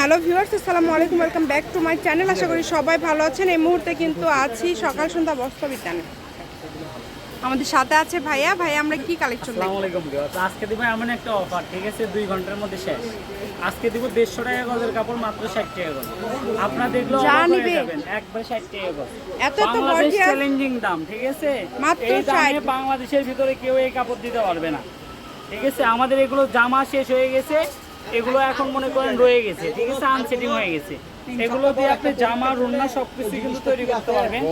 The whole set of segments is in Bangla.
হ্যালো ভিউয়ার্স আসসালামু আলাইকুম welcome back to my channel. আশা করি সবাই ভালো আছেন। এই মুহূর্তে কিন্তু আছি সকাল সন্ধ্যা বস্ত্র বিতানে। আমাদের সাথে আছে ভাইয়া। ভাইয়া আমরা কি কালেকশন আসসালামু আলাইকুম আজকে দিব এমন একটা অফার ঠিক আছে? দুই ঘণ্টার মধ্যে শেষ। আজকে দিব দেড়শো টাকা গজের কাপড় মাত্র ষাট টাকা গজ। আপনার দেখল একবার ষাট টাকা গজ। এত বাংলাদেশ চ্যালেঞ্জিং দাম ঠিক আছে? মাত্র এই দামে বাংলাদেশের ভিতরে কেউ এই কাপড় দিতে পারবে না। ঠিক আছে? আমাদের এগুলো জামা শেষ হয়ে গেছে। এগুলো এখন মনে করেন রয়ে গেছে ঠিক আছে আনসেটিং হয়ে গেছে। এগুলো দিয়ে আপনি জামা রুন্না সবকিছু কিন্তু তৈরি করতে পারবেন।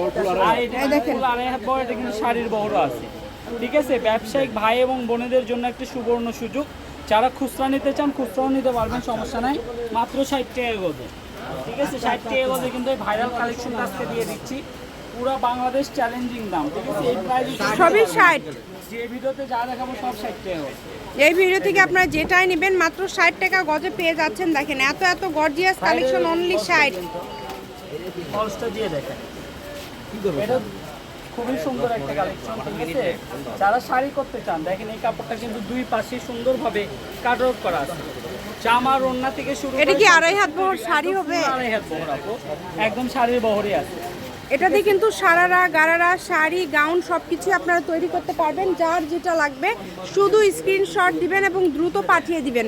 আর এটা দেখেন। আড়াই হাত বড় এটা কিন্তু শাড়ির বহরও আছে। ঠিক আছে ব্যবসায়িক ভাই এবং বোনেদের জন্য একটা সুবর্ণ সুযোগ। যারা খুচরা নিতে চান খুচরাও নিতে পারবেন সমস্যা নাই। মাত্র ষাট টাকা গজে। ঠিক আছে ষাট টাকা গজে কিন্তু ভাইরাল কালেকশন আজকে দিয়ে দিচ্ছি। পুরো বাংলাদেশ চ্যালেঞ্জিং দাম ঠিক আছে? এই প্রাইস সবই 60 যে ভিডিওতে যা দেখাবো সব ষাট টাকা এই ভিডিও থেকে আপনারা যেটাই নেবেন মাত্র ষাট টাকা গজে পেয়ে যাচ্ছেন দেখেন এত এত গর্জিয়াস কালেকশন অনলি ষাট। ফলসটা দিয়ে দেখেন। এটা খুবই সুন্দর একটা কালেকশন ঠিক আছে? যারা শাড়ি করতে চান দেখেন এই কাপড়টা কিন্তু দুই পাশে সুন্দরভাবে কাট আউট করা আছে। জামার ওন্না থেকে শুরু এটা কি আড়াই হাত বহর শাড়ি হবে? আড়াই হাত বহর। একদম শাড়ির বহরই আছে। এটাতে কিন্তু সারারা গারারা শাড়ি গাউন সব কিছু আপনারা তৈরি করতে পারবেন যার যেটা লাগবে শুধু স্ক্রিনশট দিবেন এবং দ্রুত পাঠিয়ে দিবেন।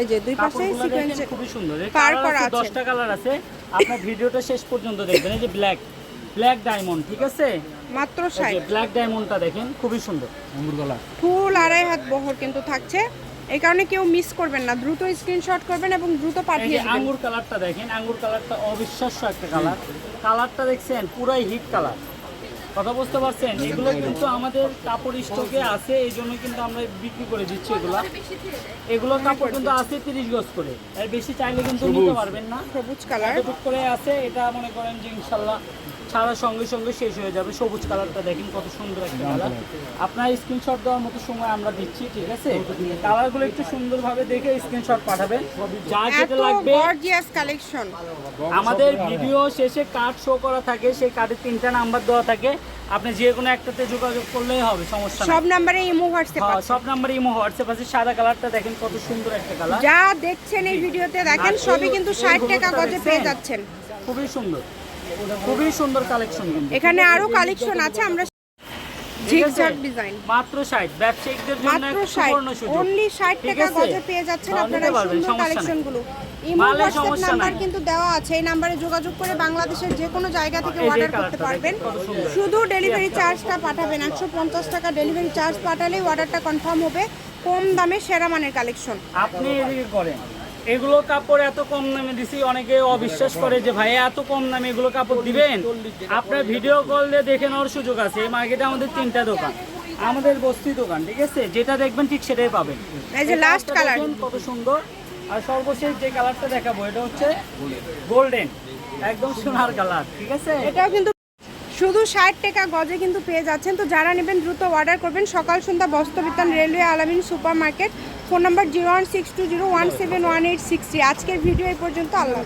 এই যে দুই পাশে সিকোয়েন্সে খুবই সুন্দর। পার করা আছে আছে। দশটা কালার আছে। আপনার ভিডিওটা শেষ পর্যন্ত দেখবেন। এই যে ব্ল্যাক ব্ল্যাক ডায়মন্ড ঠিক আছে? মাত্র ষাট। ব্ল্যাক ডায়মন্ডটা দেখেন খুবই সুন্দর। ফুল আড়াই হাত বহর কিন্তু থাকছে। এই কারণে কেউ মিস করবেন না। দ্রুত স্ক্রিনশট করবেন এবং দ্রুত পাঠিয়ে দেবেন। আঙ্গুর কালারটা দেখেন আঙ্গুর কালারটা অবিশ্বাস্য একটা কালার কালারটা দেখছেন পুরাই হিট কালার কথা বুঝতে পারছেন? এগুলো কিন্তু আমাদের কাপড় স্টকে আছে এই জন্য কিন্তু আমরা বিক্রি করে দিচ্ছি এগুলো। এগুলো কাপড় কিন্তু আছে তিরিশ গজ করে। এর বেশি চাইলে কিন্তু নিতে পারবেন না। সবুজ কালার। করে আছে এটা মনে করেন যে ইনশাল্লাহ ছাড়ার সঙ্গে সঙ্গে শেষ হয়ে যাবে। সবুজ কালারটা দেখেন কত সুন্দর একটা কালার। আপনার স্ক্রিনশট দেওয়ার মতো সময় আমরা দিচ্ছি ঠিক আছে? কালারগুলো একটু সুন্দরভাবে দেখে স্ক্রিনশট পাঠাবেন। যা যেটা লাগবে কালেকশন আমাদের ভিডিও শেষে কার্ড শো করা থাকে সেই কার্ডে তিনটা নাম্বার দেওয়া থাকে। আপনি যে কোনো একটাতে যোগাযোগ করলেই হবে সমস্যা সব নাম্বারে ইমো হোয়াটসঅ্যাপ হ্যাঁ, আছে। সব নাম্বারে ইমো হোয়াটসঅ্যাপ আছে সাদা কালারটা দেখেন কত সুন্দর একটা কালার। যা দেখছেন এই ভিডিওতে দেখেন সবই কিন্তু ষাট টাকা গজে পেয়ে যাচ্ছেন। খুবই সুন্দর। খুবই সুন্দর কালেকশন এখানে আরও কালেকশন আছে আমরা? ঝিকঝাক ডিজাইন মাত্র ষাট। ব্যবসায়িকদের জন্য একটা সুবর্ণ সুযোগ। অনলি ষাট ঠিক টাকা আছে? গজে পেয়ে যাচ্ছেন আপনারা সুন্দর। ইমো হোয়াটসঅ্যাপ সমস্যা নাম্বার কিন্তু দেওয়া আছে। এই নাম্বারে যোগাযোগ করে বাংলাদেশের যে কোনো জায়গা থেকে অর্ডার করতে পারবেন। শুধু ডেলিভারি চার্জটা পাঠাবেন। একশো পঞ্চাশ টাকা ডেলিভারি চার্জ পাঠালেই অর্ডারটা কনফার্ম হবে। কম দামে সেরা মানের কালেকশন আপনি এদিকে করেন। এগুলো কাপড় এত কম দামে দিছি অনেকে অবিশ্বাস করে যে ভাই এত কম দামে এগুলো কাপড় দিবেন? আপনার ভিডিও কল দিয়ে দেখে নেওয়ার সুযোগ আছে। এই মার্কেটে আমাদের তিনটা দোকান। আমাদের বস্তি দোকান ঠিক আছে? যেটা দেখবেন ঠিক সেটাই পাবেন। এই যে color। দেখেন? কত সুন্দর। আর সর্বশেষ যে কালারটা দেখাবো এটা হচ্ছে গোল্ডেন একদম সোনার কালার ঠিক আছে? এটাও কিন্তু শুধু ষাট টাকা গজে কিন্তু পেয়ে যাচ্ছেন। তো যারা নেবেন দ্রুত অর্ডার করবেন। সকাল সন্ধ্যা বস্ত্রবিতান railway Alamin super market phone number zero one six two zero one seven one eight six three আজকের ভিডিও এই পর্যন্ত, আল্লাহ।